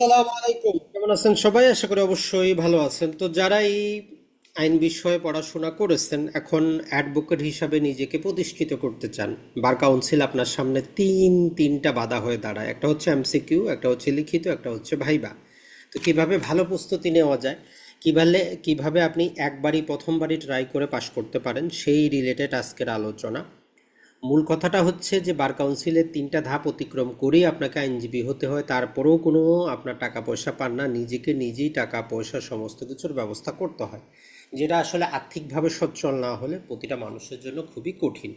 আসসালামু আলাইকুম। কেমন আছেন সবাই? আশা করি অবশ্যই ভালো আছেন। তো যারা এই আইন বিষয়ে পড়াশোনা করেছেন, এখন অ্যাডভোকেট হিসাবে নিজেকে প্রতিষ্ঠিত করতে চান। বার কাউন্সিল আপনার সামনে তিন, তিনটা বাধা হয়ে দাঁড়ায়। একটা হচ্ছে এমসিকিউ, একটা হচ্ছে লিখিত, একটা হচ্ছে ভাইবা। তো কীভাবে ভালো প্রস্তুতি নেওয়া যায়? কীভাবে কীভাবে আপনি একবারই প্রথমবারই ট্রাই করে পাশ করতে পারেন? সেই রিলেটেড আজকের আলোচনা। মূল কথাটা হচ্ছে যে বার কাউন্সিলের তিনটা ধাপ অতিক্রম করেই আপনাকে আইনজীবী হতে হয়। তারপরেও কোনো আপনার টাকা পয়সা পান না। নিজেকে নিজেই টাকা পয়সা সমস্ত কিছুর ব্যবস্থা করতে হয়। যেটা আসলে আর্থিকভাবে সচ্ছল না হলে প্রতিটা মানুষের জন্য খুবই কঠিন।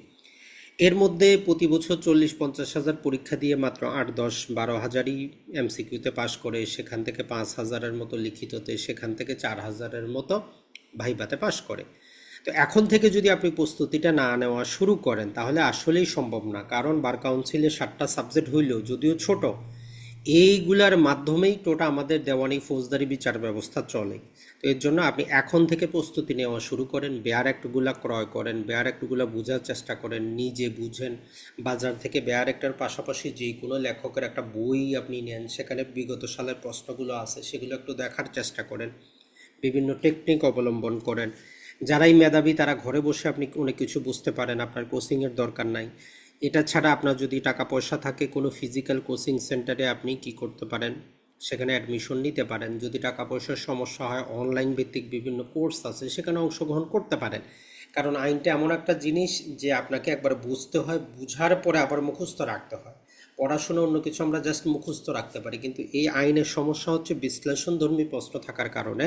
এর মধ্যে প্রতি বছর চল্লিশ পঞ্চাশ হাজার পরীক্ষা দিয়ে মাত্র আট, দশ, বারো হাজারই এমসিকিউতে পাশ করে। সেখান থেকে পাঁচ হাজারের মতো লিখিততে, সেখান থেকে চার হাজারের মতো ভাইভাতে পাশ করে। তো এখন থেকে যদি আপনি প্রস্তুতিটা না নেওয়া শুরু করেন, তাহলে আসলেই সম্ভব না। কারণ বার কাউন্সিলে সাতটা সাবজেক্ট হইলেও যদিও ছোট। এইগুলার মাধ্যমেই টোটা আমাদের দেওয়ানি, ফৌজদারি, বিচার ব্যবস্থা চলে। তো এর জন্য আপনি এখন থেকে প্রস্তুতি নেওয়া শুরু করেন, বেয়ার একটুগুলা ক্রয় করেন, বেয়ার একটুগুলা বোঝার চেষ্টা করেন, নিজে বুঝেন। বাজার থেকে বেয়ার একটার পাশাপাশি যে কোনো লেখকের একটা বই আপনি নেন, সেখানে বিগত সালের প্রশ্নগুলো আছে, সেগুলো একটু দেখার চেষ্টা করেন। বিভিন্ন টেকনিক অবলম্বন করেন। যারাই মেধাবী, তারা ঘরে বসে আপনি অনেক কিছু বুঝতে পারেন, আপনার কোচিংয়ের দরকার নাই। এটা ছাড়া আপনার যদি টাকা পয়সা থাকে, কোনো ফিজিক্যাল কোচিং সেন্টারে আপনি কি করতে পারেন? সেখানে অ্যাডমিশন নিতে পারেন। যদি টাকা পয়সার সমস্যা হয় অনলাইন ভিত্তিক বিভিন্ন কোর্স আছে, সেখানে অংশগ্রহণ করতে পারেন। কারণ আইনটা এমন একটা জিনিস যে আপনাকে একবার বুঝতে হয়, বুঝার পরে আবার মুখস্থ রাখতে হয়। পড়াশোনা, অন্য কিছু আমরা জাস্ট মুখস্থ রাখতে পারি। কিন্তু এই আইনের সমস্যা হচ্ছে বিশ্লেষণধর্মী প্রশ্ন থাকার কারণে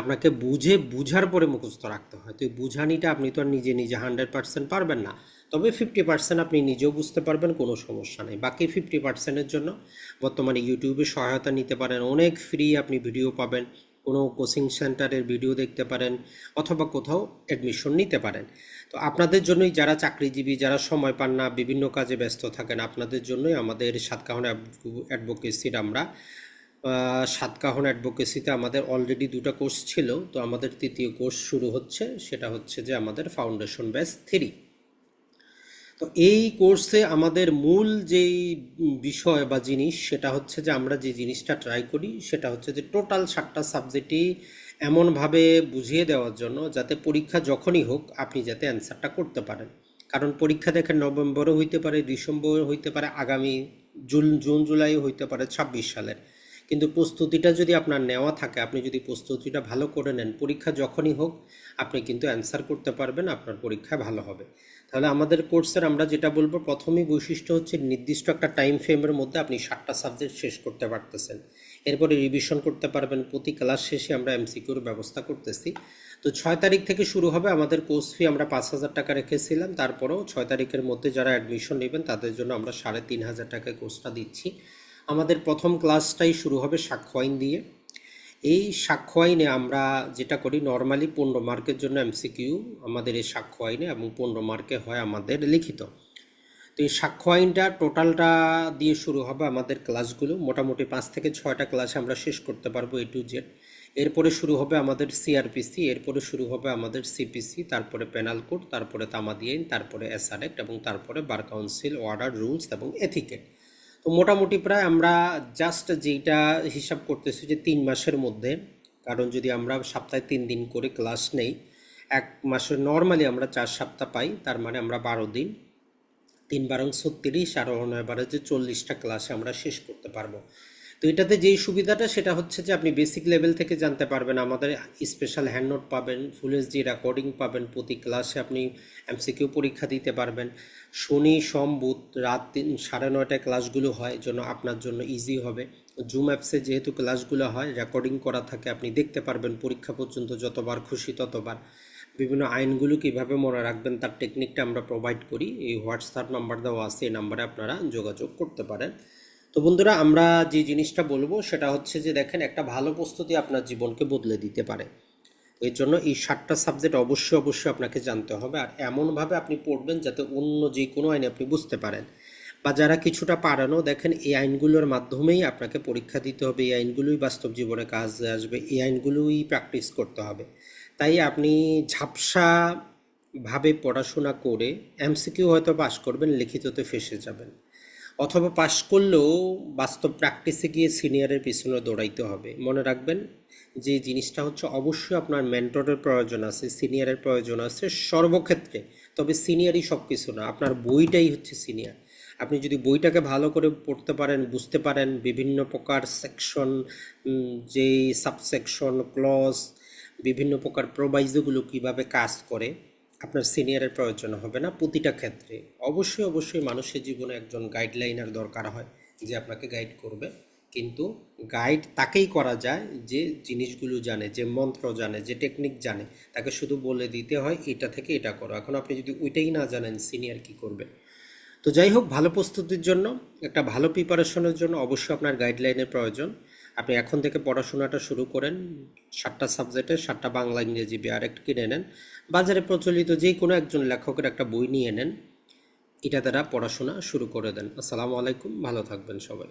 আপনাকে বুঝে, বুঝার পরে মুখস্থ রাখতে হয়। তো এই বুঝানিটা আপনি তো আর নিজে নিজে হান্ড্রেড পার্সেন্ট পারবেন না। তবে ফিফটি পার্সেন্ট আপনি নিজেও বুঝতে পারবেন, কোনো সমস্যা নেই। বাকি ফিফটি পার্সেন্টের জন্য বর্তমানে ইউটিউবে সহায়তা নিতে পারেন। অনেক ফ্রি আপনি ভিডিও পাবেন। কোনো কোচিং সেন্টারের ভিডিও দেখতে পারেন অথবা কোথাও অ্যাডমিশন নিতে পারেন। তো আপনাদের জন্যই যারা চাকরিজীবী, যারা সময় পান না, বিভিন্ন কাজে ব্যস্ত থাকেন, আপনাদের জন্যই আমাদের সাতকাহন অ্যাডভোকেসির আমরা সাতকাহন অ্যাডভোকেসিতে আমাদের অলরেডি দুটো কোর্স ছিল। তো আমাদের তৃতীয় কোর্স শুরু হচ্ছে, সেটা হচ্ছে যে আমাদের ফাউন্ডেশন ব্যাচ থ্রি তো এই কোর্সে আমাদের মূল যেই বিষয় বা জিনিস, সেটা হচ্ছে যে আমরা যে জিনিসটা ট্রাই করি, সেটা হচ্ছে যে টোটাল সাতটা সাবজেক্টই এমনভাবে বুঝিয়ে দেওয়ার জন্য যাতে পরীক্ষা যখনই হোক, আপনি যাতে অ্যান্সারটা করতে পারেন। কারণ পরীক্ষা দেখেন নভেম্বরও হইতে পারে ডিসেম্বর হইতে পারে, আগামী জুন জুন, জুলাই হইতে পারে, ছাব্বিশ সালের। কিন্তু প্রস্তুতিটা যদি আপনার নেওয়া থাকে, আপনি যদি প্রস্তুতিটা ভালো করে নেন, পরীক্ষা যখনই হোক, আপনি কিন্তু অ্যান্সার করতে পারবেন, আপনার পরীক্ষা ভালো হবে। তাহলে আমাদের কোর্সের আমরা যেটা বলব, প্রথমেই বৈশিষ্ট্য হচ্ছে নির্দিষ্ট একটা টাইম ফ্রেমের মধ্যে আপনি সাতটা সাবজেক্ট শেষ করতে পারতেছেন। এরপরে রিভিশন করতে পারবেন, প্রতি ক্লাস শেষে আমরা এমসিকিউর ব্যবস্থা করতেছি। তো ছয় তারিখ থেকে শুরু হবে, আমাদের কোর্স ফি আমরা পাঁচ হাজার টাকা রেখেছিলাম, তারপরেও ছয় তারিখের মধ্যে যারা অ্যাডমিশন নেবেন, তাদের জন্য আমরা সাড়ে তিন হাজার টাকায় কোর্সটা দিচ্ছি। আমাদের প্রথম ক্লাসটাই শুরু হবে সাক্ষ্য আইন দিয়ে। এই সাক্ষ্য আইনে আমরা যেটা করি নর্মালি পনেরো মার্কের জন্য এমসিকিউ আমাদের এই সাক্ষ্য আইনে এবং পনেরো মার্কে হয় আমাদের লিখিত। তো এই সাক্ষ্য আইনটা টোটালটা দিয়ে শুরু হবে আমাদের ক্লাসগুলো। মোটামুটি পাঁচ থেকে ছয়টা ক্লাস আমরা শেষ করতে পারব এ টু জেড এরপরে শুরু হবে আমাদের সিআরপিসি এরপরে শুরু হবে আমাদের সিপিসি তারপরে পেনাল কোড তারপরে তামাদি আইন, তারপরে এসআরএক্ট এবং তারপরে বার কাউন্সিল অর্ডার রুলস এবং এথিকেট তো মোটামুটি প্রায় আমরা জাস্ট যেইটা হিসাব করতেছি যে তিন মাসের মধ্যে, কারণ যদি আমরা সপ্তাহে তিন দিন করে ক্লাস নেই, এক মাসে নর্মালি আমরা চার সপ্তাহ পাই, তার মানে আমরা বারো দিন। তিন বারং ছত্রিশ, আর নয় বারো যে চল্লিশটা ক্লাসে আমরা শেষ করতে পারব। তো এটাতে যেই সুবিধাটা, সেটা হচ্ছে যে আপনি বেসিক লেভেল থেকে জানতে পারবেন। আমাদের স্পেশাল হ্যান্ড নোট পাবেন ফুল এইচডি রেকর্ডিং পাবেন, প্রতি ক্লাসে আপনি এমসিকিউ পরীক্ষা দিতে পারবেন। শনি, সোম, বুধ রাত তিন, সাড়ে নয়টায় ক্লাসগুলো হয় জন্য আপনার জন্য ইজি হবে। জুম অ্যাপসে যেহেতু ক্লাসগুলো হয় রেকর্ডিং করা থাকে, আপনি দেখতে পারবেন পরীক্ষা পর্যন্ত যতবার খুশি ততবার। বিভিন্ন আইনগুলো কীভাবে মনে রাখবেন, তার টেকনিকটা আমরা প্রোভাইড করি। এই হোয়াটসঅ্যাপ নাম্বার দেওয়া আছে, এই নাম্বারে আপনারা যোগাযোগ করতে পারেন। তো বন্ধুরা, আমরা যে জিনিসটা বলব সেটা হচ্ছে যে দেখেন, একটা ভালো প্রস্তুতি আপনার জীবনকে বদলে দিতে পারে। এর জন্য এই সাতটা সাবজেক্ট অবশ্যই অবশ্যই আপনাকে জানতে হবে। আর এমনভাবে আপনি পড়বেন যাতে অন্য যে কোনো আইনে আপনি বুঝতে পারেন। বা যারা কিছুটা পারানো, দেখেন, এই আইনগুলোর মাধ্যমেই আপনাকে পরীক্ষা দিতে হবে। এই আইনগুলোই বাস্তব জীবনে কাজে আসবে। এই আইনগুলোই প্র্যাকটিস করতে হবে। তাই আপনি ঝাপসা ভাবে পড়াশোনা করে এমসিকিউ হয়তো পাস করবেন, লিখিততে ফেসে যাবেন। অথবা পাশ করলেও বাস্তব প্র্যাকটিসে গিয়ে সিনিয়রের পিছনে দৌড়াইতে হবে। মনে রাখবেন যে জিনিসটা হচ্ছে অবশ্যই আপনার মেন্টরের প্রয়োজন আছে সিনিয়রের প্রয়োজন আছে সর্বক্ষেত্রে। তবে সিনিয়রই সব কিছু না, আপনার বইটাই হচ্ছে সিনিয়র আপনি যদি বইটাকে ভালো করে পড়তে পারেন, বুঝতে পারেন, বিভিন্ন প্রকার সেকশন যেই সাবসেকশন ক্লজ বিভিন্ন প্রকার প্রোভাইজগুলো কীভাবে কাজ করে আপনার সিনিয়রের প্রয়োজন হবে না প্রতিটা ক্ষেত্রে। অবশ্যই অবশ্যই মানুষের জীবনে একজন গাইডলাইনার দরকার হয় যে আপনাকে গাইড করবে। কিন্তু গাইড তাকেই করা যায় যে জিনিসগুলো জানে, যে মন্ত্র জানে, যে টেকনিক জানে। তাকে শুধু বলে দিতে হয়, এটা থেকে এটা করো। এখন আপনি যদি ওইটাই না জানেন সিনিয়র কি করবে। তো যাই হোক, ভালো প্রস্তুতির জন্য, একটা ভালো প্রিপারেশনের জন্য অবশ্যই আপনার গাইডলাইনের প্রয়োজন। আপনি এখন থেকে পড়াশোনাটা শুরু করেন, সাতটা সাবজেক্টে সাতটা বাংলা, ইংরেজি বি আর একটা কিনে নেন। বাজারে প্রচলিত যে কোনো একজন লেখকের একটা বই নিয়ে নেন, এটা তারা পড়াশোনা শুরু করে দেন। আসসালামু আলাইকুম, ভালো থাকবেন সবাই।